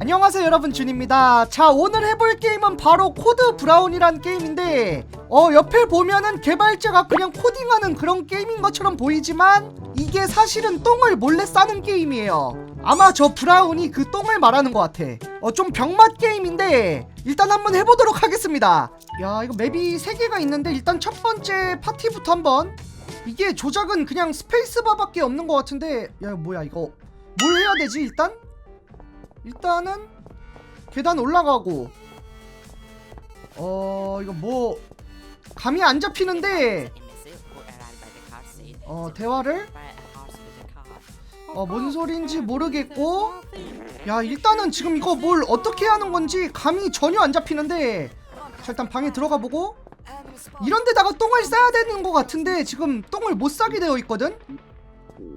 안녕하세요 여러분. 준입니다. 자 오늘 해볼 게임은 바로 코드 브라운이란 게임인데 어 옆에 보면은 개발자가 그냥 코딩하는 그런 게임인 것처럼 보이지만 이게 사실은 똥을 몰래 싸는 게임이에요. 아마 저 브라운이 그 똥을 말하는 것 같아. 어 좀 병맛 게임인데 일단 한번 해보도록 하겠습니다. 야 이거 맵이 3개가 있는데 일단 첫 번째 파티부터 한번. 이게 조작은 그냥 스페이스바밖에 없는 것 같은데 야 뭐야 이거? 뭘 해야 되지 일단? 일단은 계단 올라가고 어 이거 뭐 감이 안 잡히는데 어 대화를? 어뭔 소린지 모르겠고 야 일단은 지금 이거 뭘 어떻게 하는 건지 감이 전혀 안 잡히는데 자 일단 방에 들어가 보고 이런 데다가 똥을 싸야 되는 것 같은데 지금 똥을 못 싸게 되어 있거든?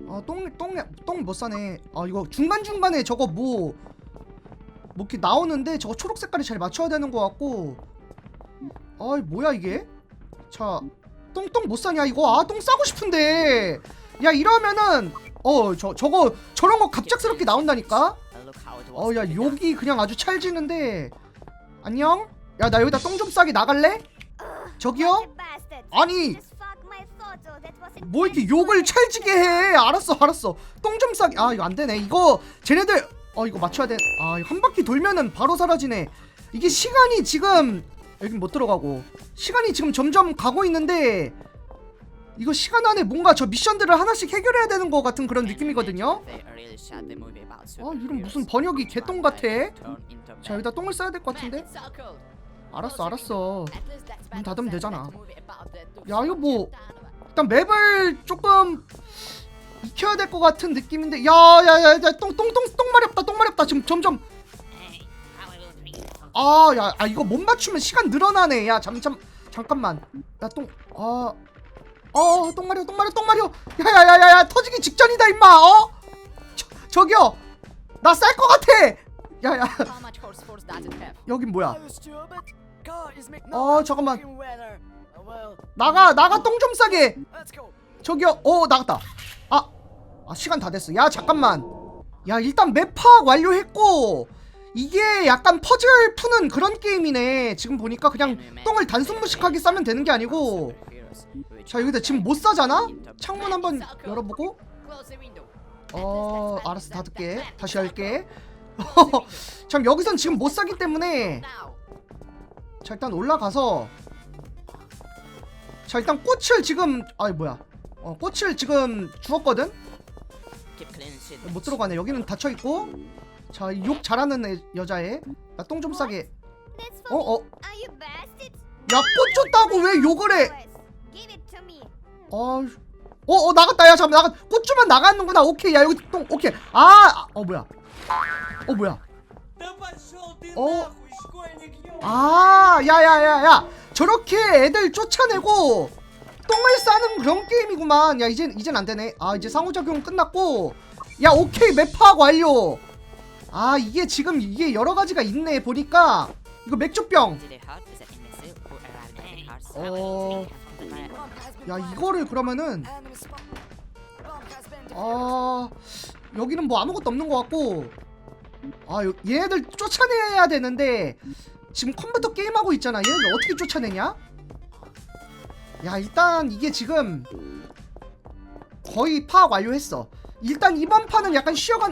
아 똥 똥 똥 못 싸네. 아 이거 중간 중간에 저거 뭐 뭐 이렇게 나오는데 저거 초록 색깔이 잘 맞춰야 되는 것 같고. 아이 뭐야 이게? 자 똥똥 못 싸냐 이거? 아 똥 싸고 싶은데. 야 이러면은 어 저 저거 저런 거 갑작스럽게 나온다니까? 어야 욕이 그냥 아주 찰지는데. 안녕? 야 나 여기다 똥 좀 싸게 나갈래? 저기요? 아니 뭐 이렇게 욕을 찰지게 해? 알았어 알았어. 똥 좀 싸게 아 이거 안 되네. 이거 쟤네들 어 이거 맞춰야 돼 아한 바퀴 돌면은 바로 사라지네. 이게 시간이 지금 여긴 못 들어가고. 시간이 지금 점점 가고 있는데 이거 시간 안에 뭔가 저 미션들을 하나씩 해결해야 되는 것 같은 그런 느낌이거든요? 아 이런 무슨 번역이 개똥 같아? 자 여기다 똥을 싸야 될 것 같은데? 알았어 알았어. 문 닫으면 되잖아. 야 이거 뭐 일단 맵을 조금 익혀야 될 것 같은 느낌인데 야야야야 똥똥똥똥 마렵다 똥 마렵다 지금 점점. 아야 아, 이거 못 맞추면 시간 늘어나네. 야 잠잠 잠깐만. 야똥아 어 똥 마려 똥 마려 똥 마려. 야야야야야 터지기 직전이다 임마 어? 저, 저기요. 나 쌀 것 같아. 야야. 여긴 뭐야? 어 잠깐만. 나가 나가 똥 좀 싸게. 저기요. 어 나갔다 아, 아 시간 다 됐어. 야 잠깐만. 야 일단 맵 파악 완료했고 이게 약간 퍼즐 푸는 그런 게임이네. 지금 보니까 그냥 똥을 단순 무식하게 싸면 되는 게 아니고. 자 여기다 지금 못 싸잖아? 창문 한번 열어보고. 어 알았어. 닫을게. 다시 열게. 참 여기선 지금 못 싸기 때문에. 자 일단 올라가서. 자 일단 꽃을 지금 아이 뭐야 어 꽃을 지금 주웠거든? 못 들어가네. 여기는 닫혀 있고. 자 욕 잘하는 애, 여자애. 나 똥 좀 싸게. 어 어. 야 꽃 줬다고 왜 욕을 해? 어, 어, 어 나갔다. 야 잠깐 나가 꽃 주면 나가는구나. 오케이. 야 여기 똥 오케이. 아 어 뭐야. 어 뭐야. 어? 아 야 야 야 야. 저렇게 애들 쫓아내고 똥을 싸는 그런 게임이구만. 야 이젠 이젠 안 되네. 아 이제 상호작용 끝났고. 야 오케이. 맵 파악 완료. 아 이게 지금 이게 여러 가지가 있네 보니까. 이거 맥주병. 어... 야 이거를 그러면은. 아 여기는 뭐 아무것도 없는 것 같고. 아 요- 얘네들 쫓아내야 되는데. 지금 컴퓨터 게임하고 있잖아. 얘네들 어떻게 쫓아내냐 야 일단 이게 지금 거의 파악 완료했어. 일단 이번 판은 약간 쉬어간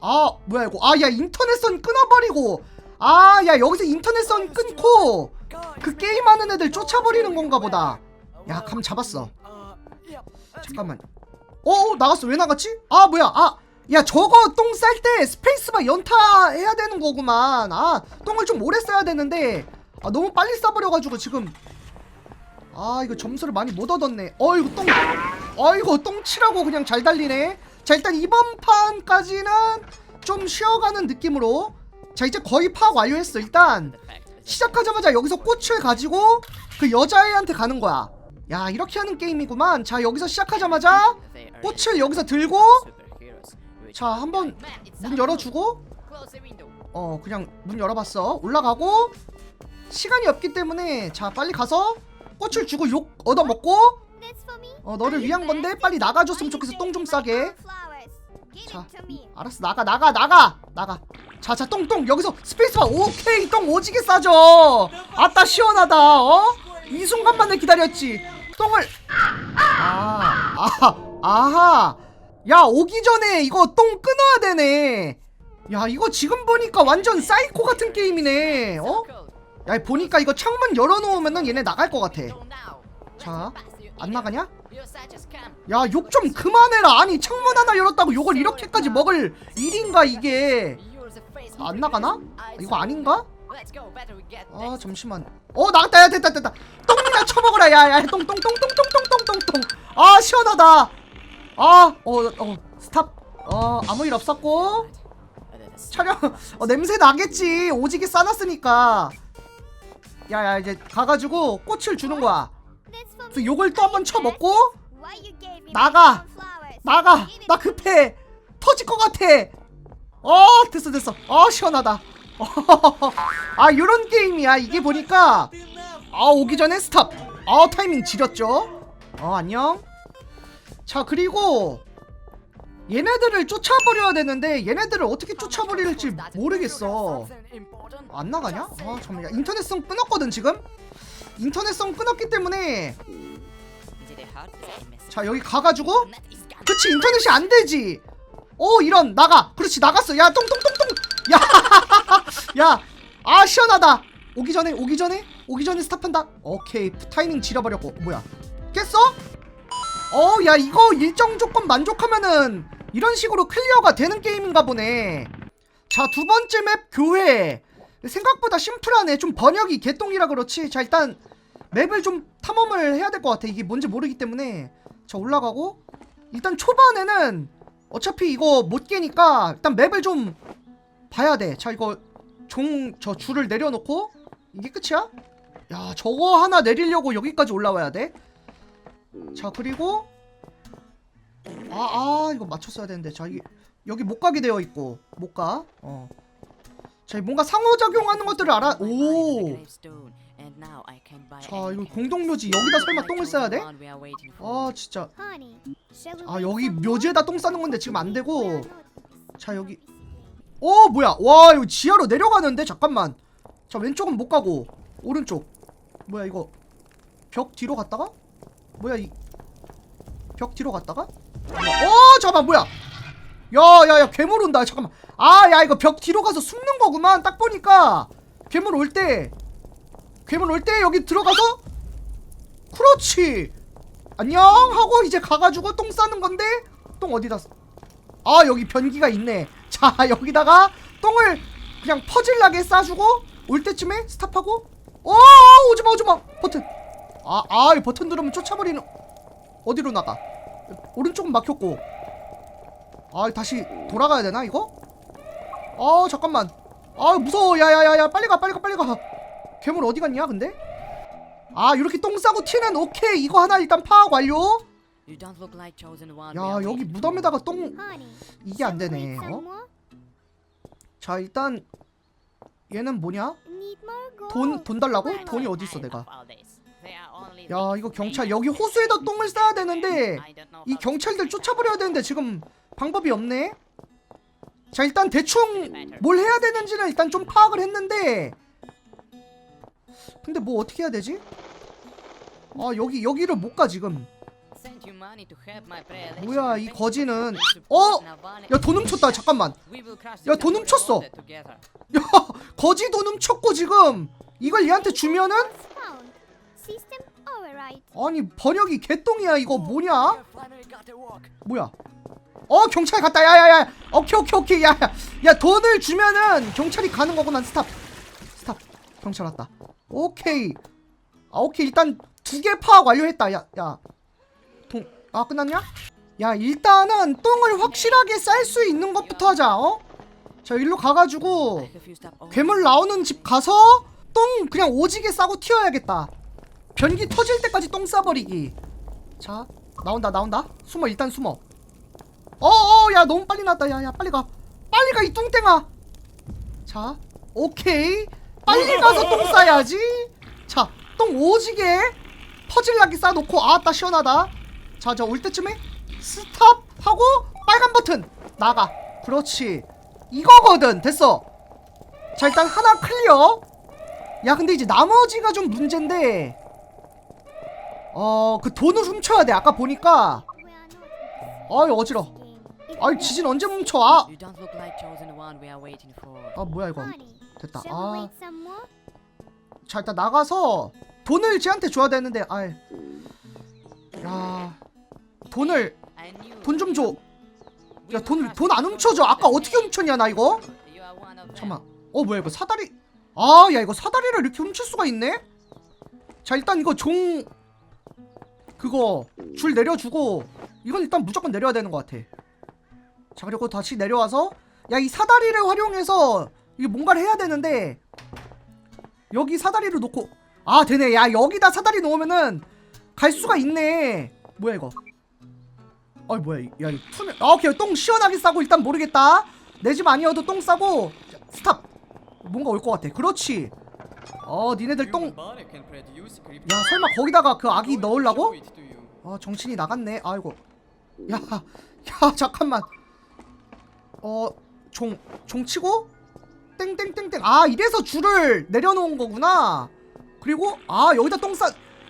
아 뭐야 이거. 아 야 인터넷선 끊어버리고. 아 야 여기서 인터넷선 끊고 그 게임하는 애들 쫓아버리는 건가 보다. 야 감 잡았어. 잠깐만. 어 나갔어. 왜 나갔지? 아 뭐야. 아 야 저거 똥 쌀 때 스페이스바 연타 해야 되는 거구만. 아 똥을 좀 오래 써야 되는데. 아 너무 빨리 싸버려가지고 지금 아 이거 점수를 많이 못 얻었네. 어이구 똥. 어이구 똥치라고 그냥 잘 달리네. 자 일단 이번 판까지는 좀 쉬어가는 느낌으로. 자 이제 거의 파악 완료했어. 일단 시작하자마자 여기서 꽃을 가지고 그 여자애한테 가는 거야. 야 이렇게 하는 게임이구만. 자 여기서 시작하자마자 꽃을 여기서 들고 자 한번 문 열어주고 어 그냥 문 열어봤어. 올라가고 시간이 없기 때문에 자 빨리 가서 꽃을 주고 욕 얻어먹고 어 너를 위한 건데 빨리 나가줬으면 좋겠어. 똥 좀 싸게. 자 알았어. 나가 나가 나가. 나가. 자자 똥똥. 여기서 스페이스바 오케이. 똥 오지게 싸죠 아따 시원하다. 어? 이 순간만을 기다렸지. 똥을 아 아하 아하. 야 오기 전에 이거 똥 끊어야 되네. 야 이거 지금 보니까 완전 사이코 같은 게임이네. 어? 야 보니까 이거 창문 열어놓으면은 얘네 나갈 것 같아. 자, 안 나가냐? 야 욕 좀 그만해라. 아니 창문 하나 열었다고 욕을 이렇게까지 먹을 일인가 이게? 안 나가나? 이거 아닌가? 아 잠시만. 어 나갔다. 야 됐다 됐다. 똥이나 쳐먹어라. 야야 똥똥똥똥똥똥똥똥똥. 아 시원하다. 아어어 스탑. 어 아무 일 없었고. 촬영 어 냄새 나겠지. 오지게 싸놨으니까 야야 이제 가가지고 꽃을 주는 거야. 그래서 욕을 또한 번 쳐먹고 나가! 나가. 나 급해. 터질 것 같아. 어 됐어 됐어. 어 시원하다. 아 요런 게임이야. 이게 보니까 아 오기 전에 스탑. 아 타이밍 지렸죠? 어 안녕. 자 그리고 얘네들을 쫓아버려야 되는데 얘네들을 어떻게 쫓아버릴지 모르겠어. 안 나가냐? 아 잠깐만 야, 인터넷성 끊었거든 지금? 인터넷성 끊었기 때문에 자 여기 가가지고 그치 인터넷이 안 되지. 오 이런 나가. 그렇지 나갔어. 야 똥똥똥똥. 야야 아 시원하다. 오기 전에 오기 전에 오기 전에 스탑한다. 오케이 타이밍 지려버렸고. 뭐야? 깼어? 어야 이거 일정 조건 만족하면은 이런 식으로 클리어가 되는 게임인가 보네. 자 두 번째 맵 교회. 생각보다 심플하네. 좀 번역이 개똥이라 그렇지. 자 일단 맵을 좀 탐험을 해야 될 것 같아. 이게 뭔지 모르기 때문에. 자 올라가고. 일단 초반에는 어차피 이거 못 깨니까 일단 맵을 좀 봐야 돼자 이거 종 저 줄을 내려놓고 이게 끝이야? 야 저거 하나 내리려고 여기까지 올라와야 돼자 그리고 아 아 이거 맞췄어야 되는데. 자 이게 여기 못 가게 되어 있고 못 가 어. 자 뭔가 상호작용하는 것들을 알아 오! 자 이거 공동묘지. 여기다 설마 똥을 싸야 돼? 아 진짜. 아 여기 묘지에다 똥 싸는 건데 지금 안 되고. 자 여기. 어 뭐야? 와 이거 지하로 내려가는데? 잠깐만. 자 왼쪽은 못 가고 오른쪽. 뭐야 이거 벽 뒤로 갔다가? 뭐야 이 벽 뒤로 갔다가? 어 잠깐만 뭐야? 야야야 괴물 온다. 잠깐만. 아 야 이거 벽 뒤로 가서 숨는 거구만. 딱 보니까 괴물 올 때 괴물 올 때 여기 들어가서 그렇지. 안녕? 하고 이제 가가지고 똥 싸는 건데 똥 어디다 싸- 아 여기 변기가 있네. 자 여기다가 똥을 그냥 퍼질나게 싸주고 올 때쯤에 스탑하고. 어 오지마 오지마. 버튼. 아아 이 버튼 누르면 쫓아버리는 어디로 나가 오른쪽은 막혔고. 아 다시 돌아가야 되나 이거? 아 잠깐만. 아 무서워. 야야야야 빨리 가 빨리 가 빨리 가. 괴물 어디 갔냐 근데? 아 이렇게 똥 싸고 튀는 오케이. 이거 하나 일단 파악 완료. 야 여기 무덤에다가 똥 이게 안 되네 어? 자 일단 얘는 뭐냐? 돈 돈 달라고? 돈이 어디 있어 내가? 야 이거 경찰 여기 호수에다 똥을 싸야 되는데 이 경찰들 쫓아버려야 되는데 지금 방법이 없네. 자 일단 대충 뭘 해야 되는지는 일단 좀 파악을 했는데. 근데 뭐 어떻게 해야 되지? 아 여기 여기를 못 가 지금. 뭐야 이 거지는. 어? 어? 야돈 훔쳤다. 잠깐만. 야 돈 훔쳤어. 야 거지 돈 훔쳤고 지금 이걸 얘한테 주면은 아니 번역이 개똥이야. 이거 뭐냐? 뭐야? 어 경찰 갔다. 야야야. 오케이 오케이 오케이. 야야. 야 돈을 주면은 경찰이 가는 거구나. 스탑. 스탑. 경찰 왔다. 오케이. 아 오케이. 일단 두 개 파악 완료했다. 야야동아 끝났냐? 야 일단은 똥을 확실하게 쌀 수 있는 것부터 하자 어? 자 일로 가가지고 괴물 나오는 집 가서 똥 그냥 오지게 싸고 튀어야겠다 변기 터질 때까지 똥 싸버리기. 자 나온다 나온다. 숨어 일단 숨어. 어어 야 너무 빨리 났다. 야야 빨리 가. 빨리 가 이 뚱땡아. 자 오케이. 빨리 가서 똥 싸야지. 자 똥 오지게 퍼질나게 싸놓고 아따 시원하다. 자 저 올 때쯤에 스탑 하고 빨간 버튼 나가. 그렇지. 이거거든. 됐어. 자 일단 하나 클리어. 야 근데 이제 나머지가 좀 문제인데 어 그 돈을 훔쳐야 돼 아까 보니까 어이 어지러 아이 지진 언제 훔쳐 아. 아 뭐야 이거 됐다 아? 자 일단 나가서 돈을 쟤한테 줘야 되는데 아이 야 돈을 돈 좀 줘. 야 will 돈안 훔쳐줘. 아까 어떻게 훔쳤냐 나 이거? 잠깐만. 어 뭐야 이거 사다리? 아 야 이거 사다리를 이렇게 훔칠 수가 있네? 자 일단 이거 종 그거 줄 내려주고 이건 일단 무조건 내려야 되는 것 같아. 자 그리고 다시 내려와서 야 이 사다리를 활용해서 이게 뭔가를 해야 되는데 여기 사다리를 놓고 아 되네. 야 여기다 사다리 놓으면은 갈 수가 있네. 뭐야 이거? 아 뭐야 이- 야이 투명 아 오케이. 똥 시원하게 싸고 일단 모르겠다. 내 집 아니어도 똥 싸고 자, 스탑. 뭔가 올 것 같아. 그렇지 어 니네들 똥. 야 설마 거기다가 그 아기 넣으려고? 아 정신이 나갔네. 아이고. 야, 야 잠깐만. 어 종 종 치고? 땡땡땡땡. 아 이래서 줄을 내려놓은 거구나. 그리고 아 여기다 똥 싸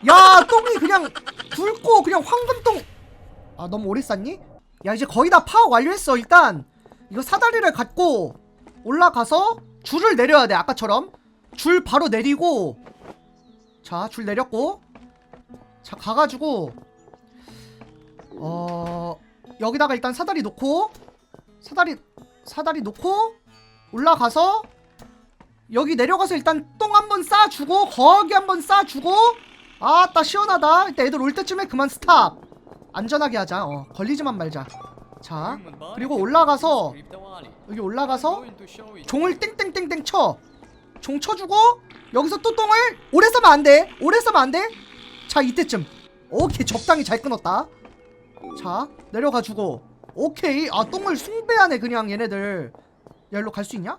야 똥이 그냥 굵고 그냥 황금똥. 아 너무 오래 쌌니? 야 이제 거의 다 파악 완료했어 일단. 이거 사다리를 갖고 올라가서 줄을 내려야 돼 아까처럼 줄 바로 내리고 자 줄 내렸고 자 가가지고 어 여기다가 일단 사다리 놓고 사다리 사다리 놓고 올라가서 여기 내려가서 일단 똥 한번 싸주고 거기 한번 싸주고 아따 시원하다. 일단 애들 올 때쯤에 그만 스탑. 안전하게 하자. 어 걸리지만 말자. 자 그리고 올라가서 여기 올라가서 종을 땡땡땡땡 쳐 종 쳐주고 여기서 또 똥을 오래 써면 안 돼. 오래 써면 안 돼 자 이때쯤. 오케이 적당히 잘 끊었다. 자 내려가지고. 오케이. 아 똥을 숭배하네 그냥 얘네들. 야 일로 갈 수 있냐?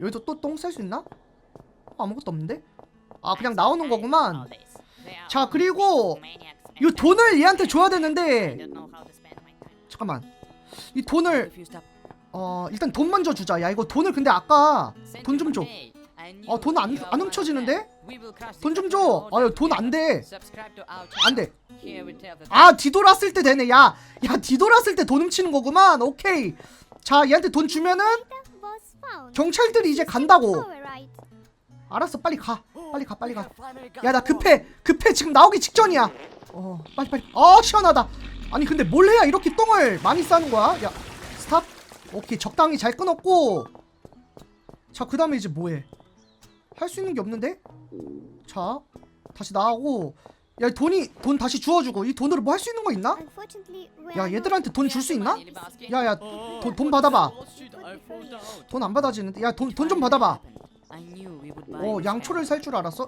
여기도 또똥 쌀 수 있나? 어, 아무것도 없는데? 아 그냥 나오는 거구만. 자 그리고 이 돈을 얘한테 줘야 되는데. 잠깐만. 이 돈을 어 일단 돈 먼저 주자. 야 이거 돈을 근데 아까 돈 좀 줘. 어, 돈안 안 훔쳐지는데? 돈 좀 줘. 아유 돈 안 돼. 안 돼. 아 뒤돌았을 때 되네. 야, 야 뒤돌았을 때 돈 훔치는 거구만. 오케이. 자 얘한테 돈 주면은. 경찰들이 이제 간다고. 알았어 빨리 가. 빨리 가 빨리 가. 야 나 급해 급해 지금 나오기 직전이야. 어 빨리 빨리. 어 시원하다. 아니 근데 뭘 해야 이렇게 똥을 많이 싸는 거야? 야 스탑. 오케이 적당히 잘 끊었고. 자 그 다음에 이제 뭐해? 할 수 있는 게 없는데? 자 다시 나오고. 야 돈이 돈 다시 주워주고 이 돈으로 뭐 할 수 있는 거 있나? 야 얘들한테 돈 줄 수 있나? 야, 야야 돈, 돈 받아봐. 돈 안 받아지는데? 야 돈 돈 좀 받아봐. 오 양초를 살 줄 알았어?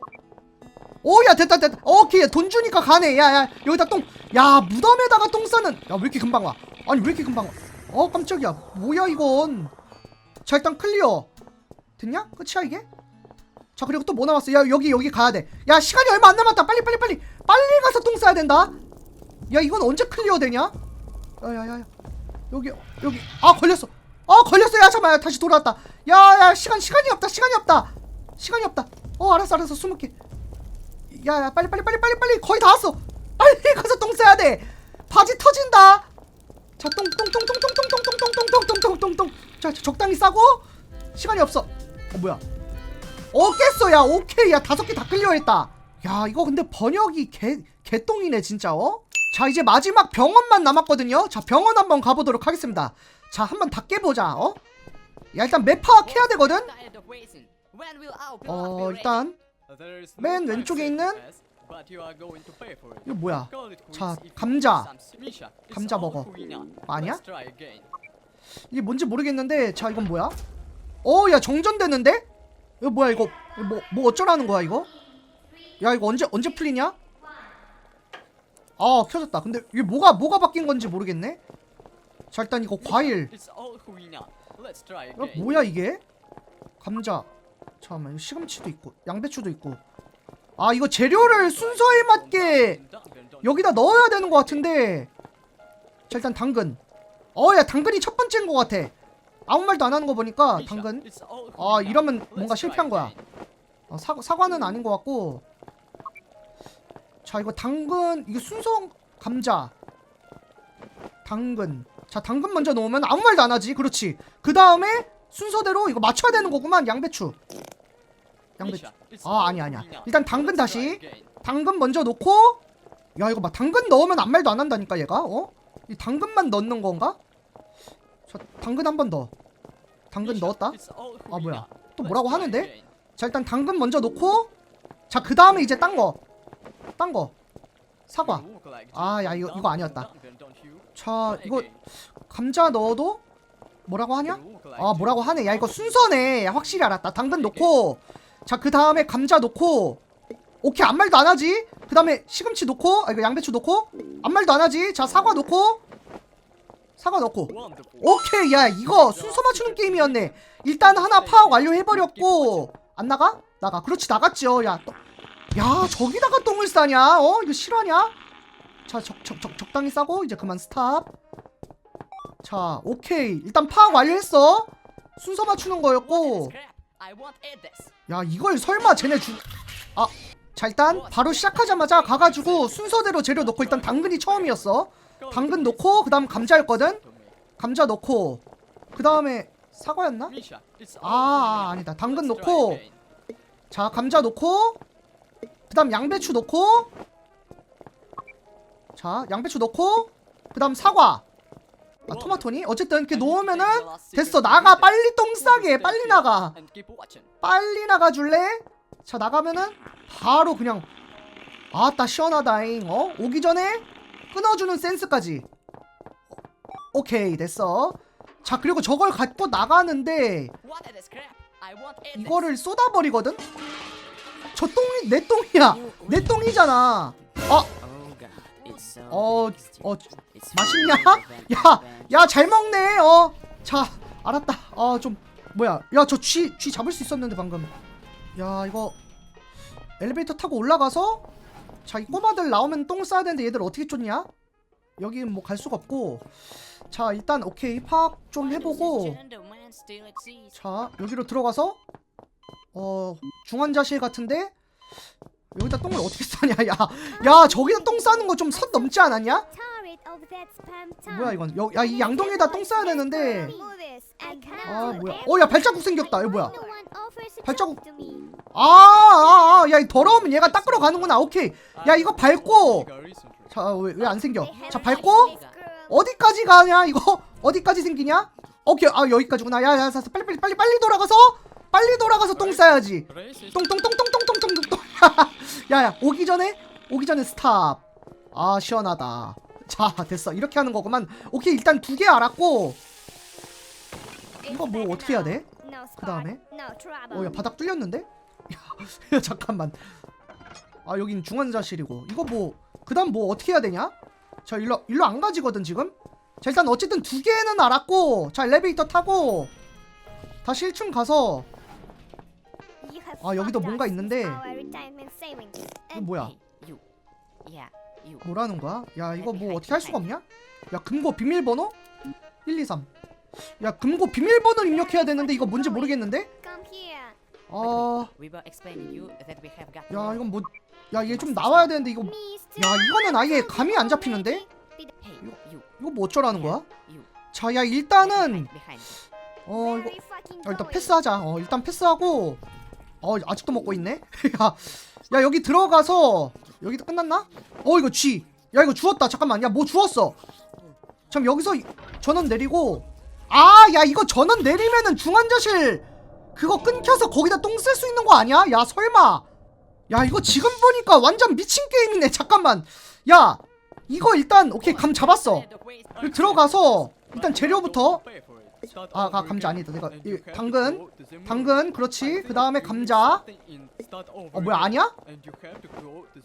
오야 됐다 됐다 오케이 돈 주니까 가네 야야 여기다 똥야 무덤에다가 똥 싸는 야 왜 이렇게 금방 와 아니 왜 이렇게 금방 와어 깜짝이야 뭐야 이건 자 일단 클리어 됐냐 끝이야 이게 자 그리고 또 뭐 남았어 야 여기 여기 가야 돼 야 시간이 얼마 안 남았다 빨리 빨리 빨리 빨리 가서 똥 싸야 된다 야 이건 언제 클리어 되냐 야야야 여기 여기 아 걸렸어 아 걸렸어 야 잠깐만 다시 돌아왔다 야야 시간 시간이 없다 시간이 없다 시간이 없다 어 알았어 알았어 숨을게 야야 빨리 빨리 빨리 빨리 빨리 거의 다 왔어 빨리 가서 똥 싸야 돼 바지 터진다 자 똥 똥 똥 똥 똥 똥 똥 똥 똥 똥 똥 똥 똥 자 적당히 싸고 시간이 없어 어 뭐야 어 깼어 야 오케이 야 다섯 개 다 클리어했다 야 이거 근데 번역이 개 개똥이네 진짜 어? 자 이제 마지막 병원만 남았거든요 자 병원 한번 가보도록 하겠습니다 자 한번 다 깨보자 어? 야 일단 맵 파악해야 되거든 어 일단 맨 왼쪽에 있는 이거 뭐야 자 감자 감자 먹어 아니야? 이게 뭔지 모르겠는데 자 이건 뭐야? 어야 정전됐는데? 이거 뭐야 이거? 뭐, 뭐 어쩌라는 거야 이거? 야 이거 언제 언제 풀리냐? 아 켜졌다. 근데 이게 뭐가 뭐가 바뀐 건지 모르겠네? 자 일단 이거 과일. 야, 뭐야 이게? 감자. 잠깐만 이거 시금치도 있고 양배추도 있고. 아 이거 재료를 순서에 맞게 여기다 넣어야 되는 것 같은데. 자 일단 당근. 어야 당근이 첫 번째인 것 같아 아무 말도 안 하는 거 보니까 당근? 아 이러면 뭔가 실패한 거야. 어, 사, 사과는 아닌 것 같고. 자 이거 당근 이거 순서 감자. 당근. 자 당근 먼저 넣으면 아무 말도 안 하지. 그렇지. 그 다음에 순서대로 이거 맞춰야 되는 거구만 양배추. 양배추. 아 아니 아니야. 일단 당근 다시. 당근 먼저 넣고. 야 이거 막 당근 넣으면 아무 말도 안 한다니까 얘가. 어? 이 당근만 넣는 건가? 자 당근 한 번 더. 당근 넣었다? 아 뭐야? 또 뭐라고 하는데? 자 일단 당근 먼저 넣고 자 그 다음에 이제 딴 거. 딴 거. 사과. 아, 야, 이거- 이거 아니었다. 자 이거 감자 넣어도 뭐라고 하냐? 아 뭐라고 하네. 야 이거 순서네. 야, 확실히 알았다. 당근 넣고 자 그 다음에 감자 넣고. 오케이 아무 말도 안 하지? 그 다음에 시금치 넣고 아 이거 양배추 넣고. 아무 말도 안 하지? 자 사과 넣고 사과 넣고. 오케이 야 이거 순서 맞추는 게임이었네. 일단 하나 파악 완료해버렸고. 안 나가? 나가. 그렇지 나갔죠. 야, 또, 야 저기다가 똥을 싸냐? 어? 이거 실화냐? 자 적, 적, 적, 적당히 싸고 이제 그만 스탑. 자 오케이. 일단 파악 완료했어. 순서 맞추는 거였고. 야 이걸 설마 쟤네 주... 아, 자 일단 바로 시작하자마자 가가지고 순서대로 재료 넣고 일단 당근이 처음이었어 당근 넣고 그 다음 감자였거든 감자 넣고 그 다음에 사과였나? 아, 아, 아니다. 당근 넣고 자 감자 넣고 그 다음 양배추 넣고 자 양배추 넣고 그 다음 사과 아 토마토니? 어쨌든 이렇게 놓으면은 됐어 나가 빨리 똥 싸게 빨리 나가 빨리 나가 줄래? 자 나가면은 바로 그냥 아따 시원하다잉 어? 오기 전에 끊어주는 센스까지. 오케이 됐어. 자 그리고 저걸 갖고 나가는데 이거를 쏟아버리거든? 저 똥이 내 똥이야. 내 똥이잖아. 어? 어, 어, 맛있냐? 야, 야 잘 먹네. 어 자 알았다. 어좀 뭐야. 야 저 쥐 쥐 잡을 수 있었는데 방금. 야 이거 엘리베이터 타고 올라가서 자 이 꼬마들 나오면 똥 싸야 되는데 얘들 어떻게 쫓냐? 여기 뭐 갈 수가 없고. 자 일단 오케이. 파악 좀 해보고. 자 여기로 들어가서 어 중환자실 같은데? 여기다 똥을 어떻게 싸냐? 야 야 저기다 똥 싸는 거 좀 선 넘지 않았냐? 뭐야. 이건? 야 이 양동이에다 똥 싸야 되는데. 아 뭐야. 어 야 발자국 생겼다. 이거 뭐야 발자국. me. 아아 야 이 더러우면 얘가 닦으러 가는구나. 오케이. 야 이거 밟고. 자왜왜안 생겨? 자 밟고. 어디까지 가냐 이거? 어디까지 생기냐? 오케이. 아 여기까지구나. 야야 빨리 빨리 빨리 빨리 돌아가서 빨리 돌아가서 똥 싸야지. 똥똥똥똥똥똥똥똥똥. 야야 오기 전에 오기 전에 스탑. 아 시원하다. 자 됐어. 이렇게 하는 거구만. 오케이 일단 두 개 알았고. 이거 뭐 어떻게 해야 돼? 그 다음에? No trouble. 어야 바닥 뚫렸는데? 야 잠깐만. 아 여긴 중환자실이고. 이거 뭐 그 다음 뭐 어떻게 해야 되냐? 자 일로 일로 안 가지거든 지금? 자 일단 어쨌든 두 개는 알았고 자 엘리베이터 타고 다시 1층 가서 아, 여기도 뭔가 있는데. 이거 뭐야. 뭐라는 거야? 야 이거 뭐 어떻게 할 수가 없냐? 야 금고 비밀번호? 123 야 금고 비밀번호를 입력해야 되는데 이거 뭔지 모르겠는데 got. 야 이건 뭐 야 얘 좀 나와야 되는데 이거 야 이거는 아예 감이 안 잡히는데 you. 이거 뭐 어쩌라는 거야. 자 야 일단은. 어 이거 어, 일단. 패스하자. 어, 일단 패스하고. 어, 아직도 먹고 있네. 야, 야 여기 들어가서 여기도 끝났나? 어, 이거 쥐. 야, 이거 주웠다. 잠깐만. 야, 뭐 주웠어? 참 여기서 이- 전원 내리고. 아, 야, 이거 전원 내리면은 중환자실 그거 끊겨서 거기다 똥 쓸 수 있는 거 아니야? 야, 설마. 야, 이거 지금 보니까 완전 미친 게임이네. 잠깐만. 야, 이거 일단 오케이 감 잡았어. 들어가서 일단 재료부터 아, 아, 감자 아니다. 내가 이 당근, 당근, 그렇지. 그 다음에 감자. 어, 뭐야 아니야?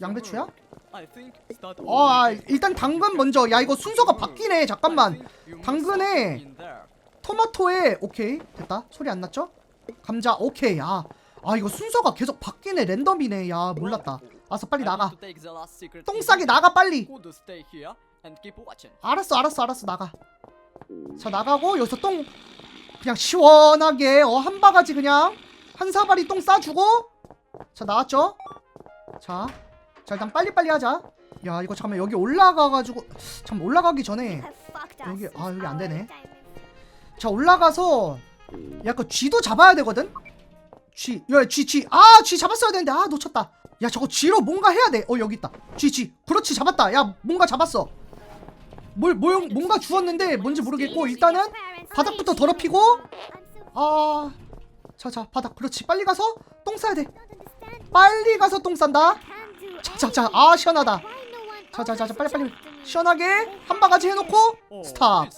양배추야? 어, 아, 일단 당근 먼저. 야, 이거 순서가 바뀌네. 잠깐만. 당근에 토마토에 오케이 됐다. 소리 안 났죠? 감자 오케이. 아, 아 이거 순서가 계속 바뀌네. 랜덤이네. 야, 몰랐다. 알았어, 빨리 나가. 똥 싸게 나가 빨리. 알았어, 알았어, 알았어 나가. 자 나가고 여기서 똥 그냥 시원하게 어 한 바가지 그냥 한 사발이 똥 싸주고 자 나왔죠 자, 자 일단 빨리빨리 하자 야 이거 잠깐만 여기 올라가가지고 잠깐 올라가기 전에. 여기- 아, 여기 안 Our 되네. 자 올라가서 약간 쥐도 잡아야 되거든 쥐, 야, 쥐, 쥐. 아, 쥐 잡았어야 되는데, 아, 놓쳤다. 야, 저거 쥐로 뭔가 해야 돼. 어, 여기 있다. 쥐, 쥐. 그렇지, 잡았다. 야, 뭔가 잡았어. 뭘, 뭐, 뭔가 주웠는데, 뭔지 모르겠고, 일단은, 바닥부터 더럽히고, 아, 자, 자, 바닥. 그렇지. 빨리 가서 똥 싸야 돼. 빨리 가서 똥 싼다. 자, 자, 자. 아, 시원하다. 자, 자, 자, 자, 빨리, 빨리. 시원하게 한 바가지 해놓고, 스탑.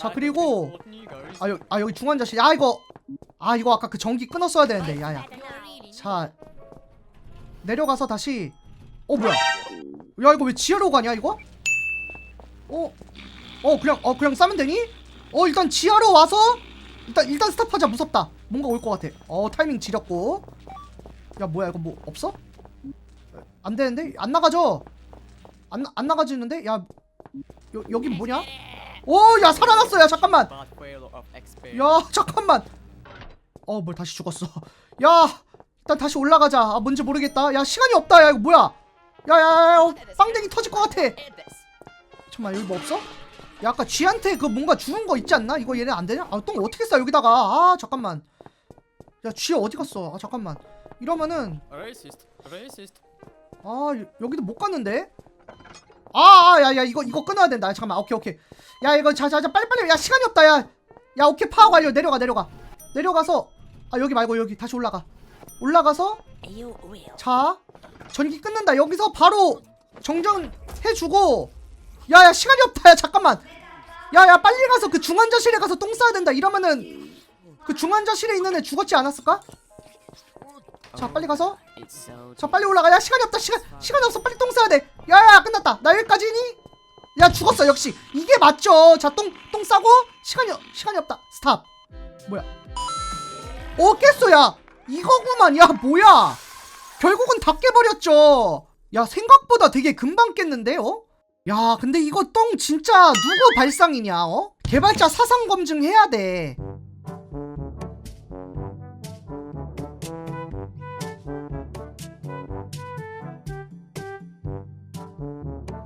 자, 그리고, 아, 여, 아, 여기 중환자실. 아, 이거, 아, 이거 아까 그 전기 끊었어야 되는데, 야, 야. 자 내려가서 다시 어 뭐야 야 이거 왜 지하로 가냐 이거 어? 어 그냥 어 그냥 싸면 되니? 어 일단 지하로 와서 일단 일단 스탑하자 무섭다 뭔가 올 것 같아 어 타이밍 지렸고 야 뭐야 이거 뭐 없어? 안 되는데 안 나가죠? 안, 안 나가지는데 야 여, 여긴 뭐냐? 오야 살아났어 야 잠깐만. 야 잠깐만. 어 뭘 다시 죽었어. 야 일단 다시 올라가자. 아 뭔지 모르겠다. 야 시간이 없다. 야 이거 뭐야? 야야야 어, 빵댕이 터질 것 같아. 잠깐만 여기 뭐 없어? 야 아까 쥐한테 그 뭔가 주는 거 있지 않나? 이거 얘네 안 되냐? 아똥 어떻게 싸 여기다가? 아 잠깐만. 야 쥐 어디 갔어? 아 잠깐만. 이러면은. 아 여- 여기도 못 갔는데 아 야 야 이거 이거 끊어야 된다. 잠깐만 오케이 오케이. 야 이거 자 자 자 빨리빨리. 야 시간이 없다 야 야 오케이 파악 완료 내려가 내려가. 내려가서 아 여기 말고 여기. 다시 올라가. 올라가서. 자 전기 끊는다. 여기서 바로 정전해주고. 야 야 시간이 없다 야 잠깐만. 야 야 빨리 가서 그 중환자실에 가서 똥 싸야 된다. 이러면은 그 중환자실에 있는 애 죽었지 않았을까? 자 빨리 가서. 자 빨리 올라가 야 시간이 없다. 시간 시간이 없어. 빨리 똥 싸야 돼. 야야 끝났다. 나 여기까지니? 야 죽었어 역시. 이게 맞죠. 자 똥 똥 싸고 시간이 없- 시간이 없다. 스탑. 뭐야? 어 깼어 야. 이거구만. 야 뭐야? 결국은 다 깨버렸죠. 야 생각보다 되게 금방 깼는데 어? 야 근데 이거 똥 진짜 누구 발상이냐 어? 개발자 사상 검증 해야 돼